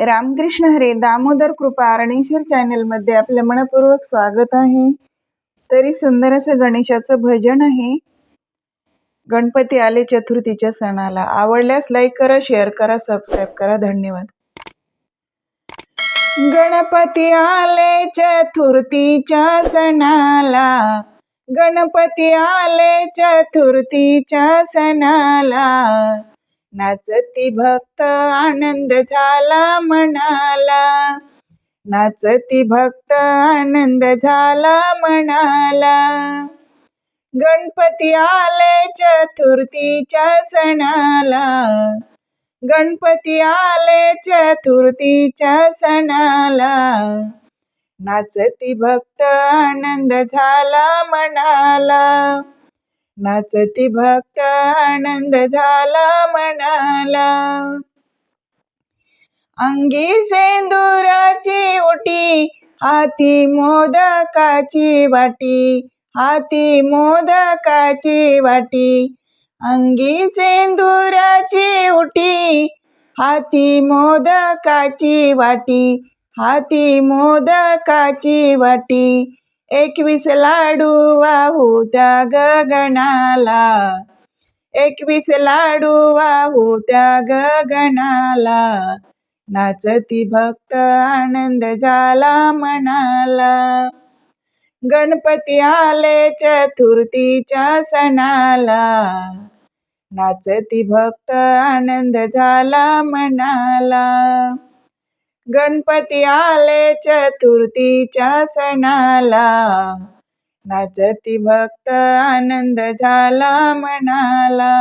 रामकृष्ण हरे दामोदर कृपा अरणेश्वर चॅनलमध्ये आपले मनपूर्वक स्वागत आहे. तरी सुंदर असं गणेशाचं भजन आहे. गणपती आले चतुर्थीच्या सणाला. आवडल्यास लाईक करा शेअर करा सबस्क्राईब करा. धन्यवाद. गणपती आले चतुर्थीच्या सणाला. गणपती आले चतुर्थीच्या सणाला. नाचती भक्त आनंद झाला म्हणाला. नाचती भक्त आनंद झाला म्हणाला. गणपती आले चतुर्थीच्या सणाला. गणपती आले चतुर्थीच्या सणाला. नाचती भक्त आनंद झाला म्हणाला. नाचती भक्त आनंद झाला म्हणाला अंगी सेंदुराची उटी हाती मोदकाची वाटी हाती मोदकाची वाटी. अंगी सेंदुराची उटी हाती मोदकाची वाटी हाती मोदकाची वाटी. एकवीस लाडू वाहू त्या गगनाला एकवीस लाडू वाहू त्या गगनाला नाचती भक्त आनंद झाला म्हणाला गणपती आले चतुर्थीच्या सणाला. नाचती भक्त आनंद झाला म्हणाला गणपती आले चतुर्थीच्या सणाला. नाचती भक्त आनंद झाला म्हणाला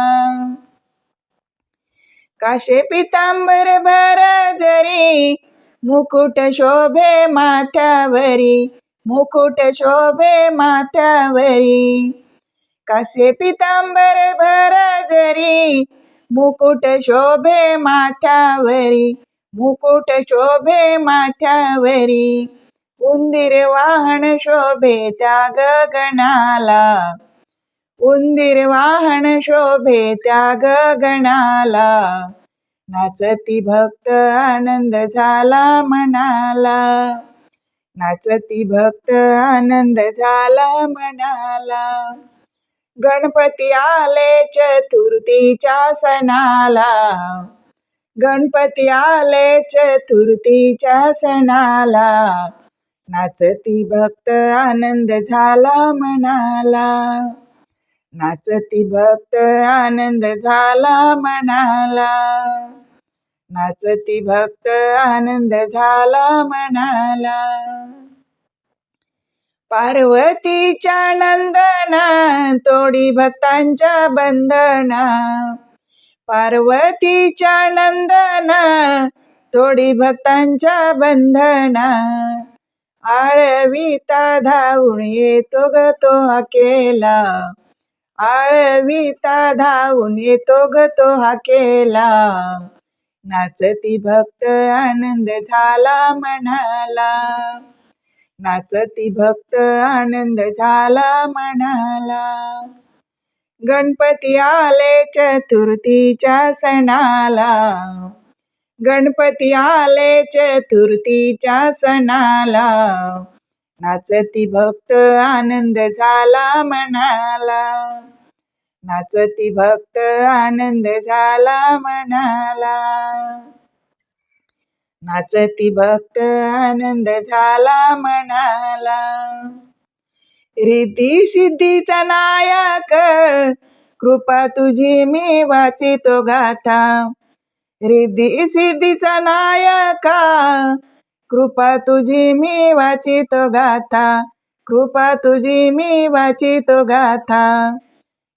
काशे पितांबर भर जरी मुकुट शोभे माथ्यावरी मुकुट शोभे माथ्यावरी. कासे पितांबर भर जरी मुकुट शोभे माथ्यावरी मुकुट शोभे माथ्यावरी. उंदीर वाहन शोभे त्या गगनाला उंदीर वाहन शोभे त्या गगनाला नाचती भक्त आनंद झाला म्हणाला. नाचती भक्त आनंद झाला म्हणाला. गणपती आले चतुर्थीच्या सणाला. गणपती आले चतुर्थीच्या सणाला. नाचती भक्त आनंद झाला म्हणाला. नाचती भक्त आनंद झाला म्हणाला. नाचती भक्त आनंद झाला म्हणाला. पार्वतीच्या नंदना तोडी भक्तांच्या बंधना पार्वतीच्या नंदना तोडी भक्तांच्या बंधना. आळविता धावून येतो ग तो हा केला आळविता धावून येतो ग तो हा केला नाचती भक्त आनंद झाला म्हणाला. नाचती भक्त आनंद झाला म्हणाला. गणपती आले चतुर्थीच्या सणाला. गणपती आले चतुर्थीच्या सणाला. नाचती भक्त आनंद झाला म्हणाला. नाचती भक्त आनंद झाला म्हणाला. नाचती भक्त आनंद झाला म्हणाला. रिद्धी सिद्धीचा नायक. कृपा तुझी मी वाचितो गाथा. रिद्धी सिद्धीचा नायका. कृपा तुझी मी वाचितो गाथा. कृपा तुझी मी वाचितो गाथा.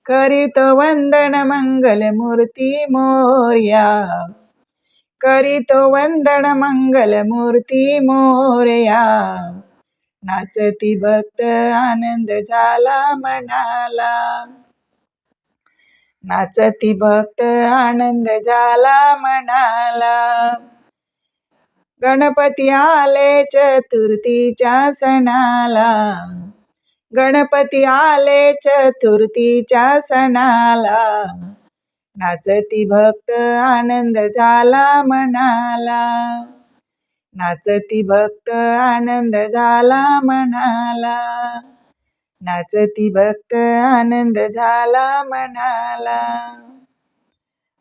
करीतो वंदन मंगल मूर्ती मोर्या. करीतो वंदन मंगल मूर्ती मोर्या. नाचती भक्त आनंद झाला म्हणाला. नाचती भक्त आनंद झाला म्हणाला. गणपती आले चतुर्थीच्या सणाला. गणपती आले चतुर्थीच्या सणाला. नाचती भक्त आनंद झाला म्हणाला. नाचती भक्त आनंद झाला म्हणाला. नाचती भक्त आनंद झाला म्हणाला.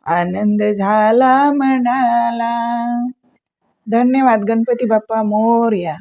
आनंद झाला म्हणाला. धन्यवाद गणपती बाप्पा मोर्या.